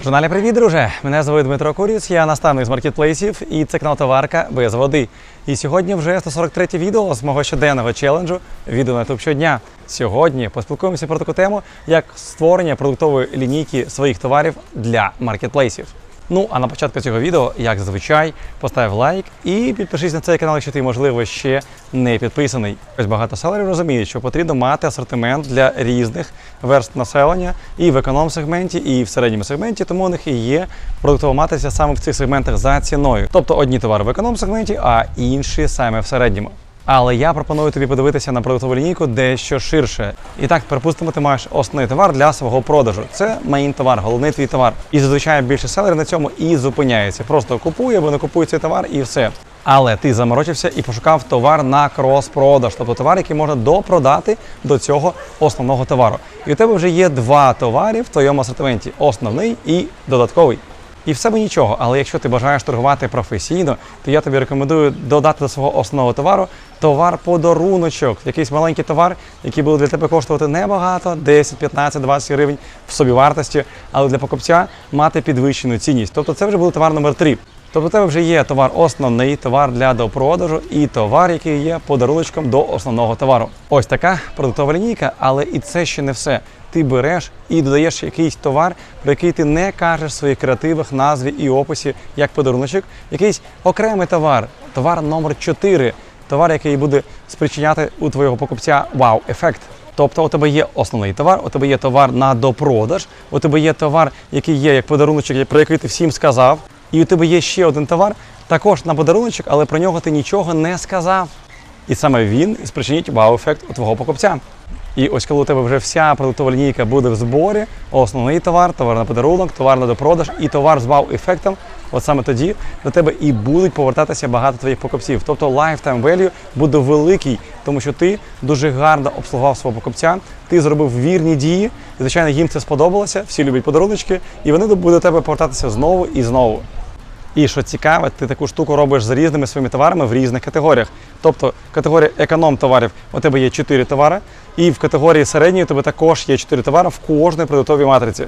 Журналі привіт, друже! Мене звуть Дмитро Куріс, я наставник з маркетплейсів і це канал Товарка без води. І сьогодні вже 143 відео з мого щоденного челенджу відео на YouTube щодня. Сьогодні поспілкуємося про таку тему, як створення продуктової лінійки своїх товарів для маркетплейсів. Ну а на початку цього відео, як зазвичай, постав лайк і підпишись на цей канал, якщо ти, можливо, ще не підписаний. Ось багато селерів розуміють, що потрібно мати асортимент для різних верст населення і в економ-сегменті, і в середньому сегменті, тому у них і є продуктова матиця саме в цих сегментах за ціною. Тобто одні товари в економ-сегменті, а інші саме в середньому. Але я пропоную тобі подивитися на продуктову лінійку дещо ширше. І так, припустимо, ти маєш основний товар для свого продажу. Це мейн товар, головний твій товар. І зазвичай більше селерів на цьому і зупиняється. Просто купує або не купує цей товар і все. Але ти заморочився і пошукав товар на крос-продаж, тобто товар, який можна допродати до цього основного товару. І у тебе вже є два товари в твоєму асортименті: основний і додатковий. І все би нічого, але якщо ти бажаєш торгувати професійно, то я тобі рекомендую додати до свого основного товару товар подаруночок, якийсь маленький товар, який буде для тебе коштувати небагато, 10, 15, 20 гривень в собівартості, але для покупця мати підвищену цінність. Тобто це вже буде товар номер 3. Тобто у тебе вже є товар основний, товар для допродажу і товар, який є подаруночком до основного товару. Ось така продуктова лінійка, але і це ще не все. Ти береш і додаєш якийсь товар, про який ти не кажеш в своїх креативах, назві і описі як подаруночок, якийсь окремий товар, товар номер 4 товар, який буде спричиняти у твого покупця вау-ефект. Тобто у тебе є основний товар, у тебе є товар на допродаж, у тебе є товар, який є як подаруночок, про який ти всім сказав, і у тебе є ще один товар, також на подаруночок, але про нього ти нічого не сказав. І саме він спричинить вау-ефект у твого покупця. І ось коли у тебе вже вся продуктова лінійка буде в зборі, основний товар, товар на подарунок, товар на допродаж і товар з вау-ефектом, от саме тоді до тебе і будуть повертатися багато твоїх покупців. Тобто lifetime value буде великий, тому що ти дуже гарно обслугував свого покупця, ти зробив вірні дії, звичайно їм це сподобалося. Всі люблять подаруночки, і вони будуть до тебе повертатися знову і знову. І що цікаве, ти таку штуку робиш з різними своїми товарами в різних категоріях. Тобто категорія економ товарів у тебе є 4 товари, і в категорії середньої у тебе також є 4 товари в кожній продуктовій матриці.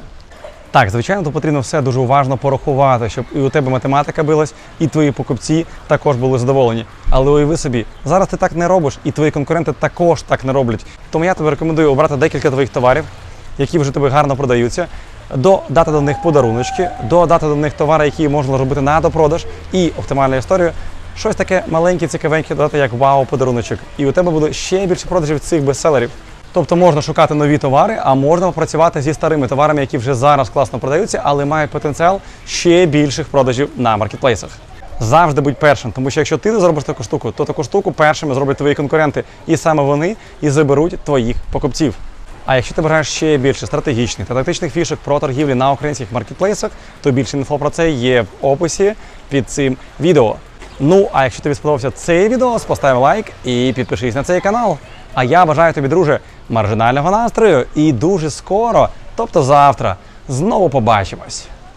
Так, звичайно, то потрібно все дуже уважно порахувати, щоб і у тебе математика билась, і твої покупці також були задоволені. Але уяви собі, зараз ти так не робиш, і твої конкуренти також так не роблять. Тому я тобі рекомендую обрати декілька твоїх товарів, які вже тобі гарно продаються, додати до них подаруночки, додати до них товари, які можна робити на допродаж, і оптимальна історія. Щось таке маленьке, цікавеньке додати, як вау-подаруночок. І у тебе буде ще більше продажів цих бестселерів. Тобто можна шукати нові товари, а можна попрацювати зі старими товарами, які вже зараз класно продаються, але мають потенціал ще більших продажів на маркетплейсах. Завжди будь першим, тому що якщо ти не зробиш таку штуку, то таку штуку першими зроблять твої конкуренти, і саме вони і заберуть твоїх покупців. А якщо ти бажаєш ще більше стратегічних та тактичних фішок про торгівлі на українських маркетплейсах, то більше інфо про це є в описі під цим відео. Ну а якщо тобі сподобався цей відео, постав лайк і підпишись на цей канал. А я бажаю тобі, друже, маржинального настрою і дуже скоро, тобто завтра, знову побачимось.